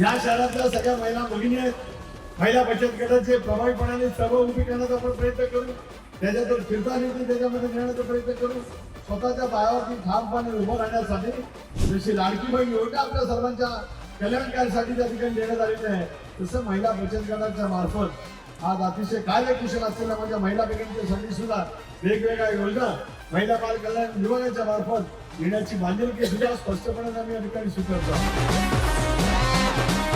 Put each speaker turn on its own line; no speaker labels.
या शहरातल्या सगळ्या महिला भगिनी आहेत महिला बचत गटाचे प्रभावीपणाने सर्व उभी करण्याचा आपण प्रयत्न करू त्याच्यातून फिरता निधी त्याच्यामध्ये नेण्याचा प्रयत्न करू स्वतःच्या पायावरती ठामपणे उभं राहण्यासाठी जशी लाडकी बहीण योजना आपल्या सर्वांच्या कल्याणकारीसाठी त्या ठिकाणी देण्यात आलेली आहे तसं महिला बचत गटाच्या मार्फत आज अतिशय कार्यकुशल असलेल्या माझ्या महिला भगिनींच्यासाठी सुद्धा वेगवेगळ्या योजना महिला बाल कल्याण विभागाच्या मार्फत येण्याची बांधिलकी सुद्धा स्पष्टपणे आम्ही या ठिकाणी स्वीकारतो. Thank you.